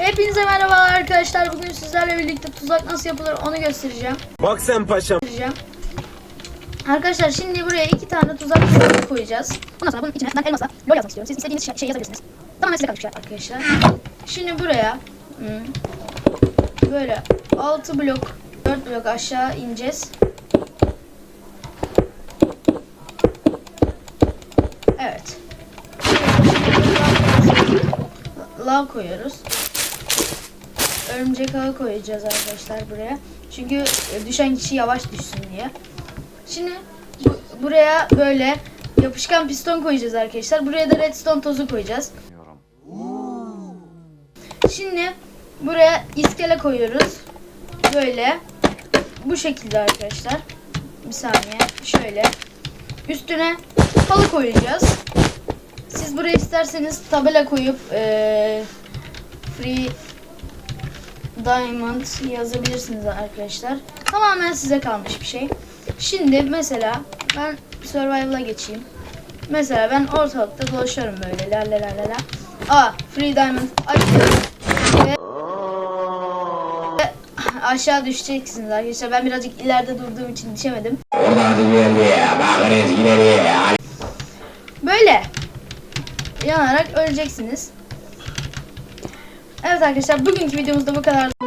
Hepinize merhabalar arkadaşlar. Bugün sizlerle birlikte tuzak nasıl yapılır onu göstereceğim. Bak sen paşam. göstereceğim. Arkadaşlar şimdi buraya iki tane tuzak koyacağız. Ondan sonra bunun içine ben elmasla lol yazmak istiyorum. Siz istediğiniz şey, şey yazabilirsiniz. Tamamen size kalmış arkadaşlar. Şimdi buraya hmm, böyle 6 blok 4 blok aşağı ineceğiz. Evet. Lav koyuyoruz. Örümcek ağı koyacağız arkadaşlar buraya. Çünkü e, düşen kişi yavaş düşsün diye. Şimdi bu- buraya böyle yapışkan piston koyacağız arkadaşlar. Buraya da redstone tozu koyacağız. Şimdi buraya iskele koyuyoruz. Böyle bu şekilde arkadaşlar. Bir saniye. Şöyle. Üstüne halı koyacağız. Siz buraya isterseniz tabela koyup eee, free diamond yazabilirsiniz arkadaşlar. Tamamen size kalmış bir şey. Şimdi mesela ben survival'a geçeyim. Mesela ben ortalıkta dolaşıyorum böyle la la la la. Aa free diamond açıyorum. Ve aşağı düşeceksiniz arkadaşlar. Ben birazcık ileride durduğum için düşemedim. Böyle yanarak öleceksiniz. Evet arkadaşlar bugünkü videomuzda bu kadar.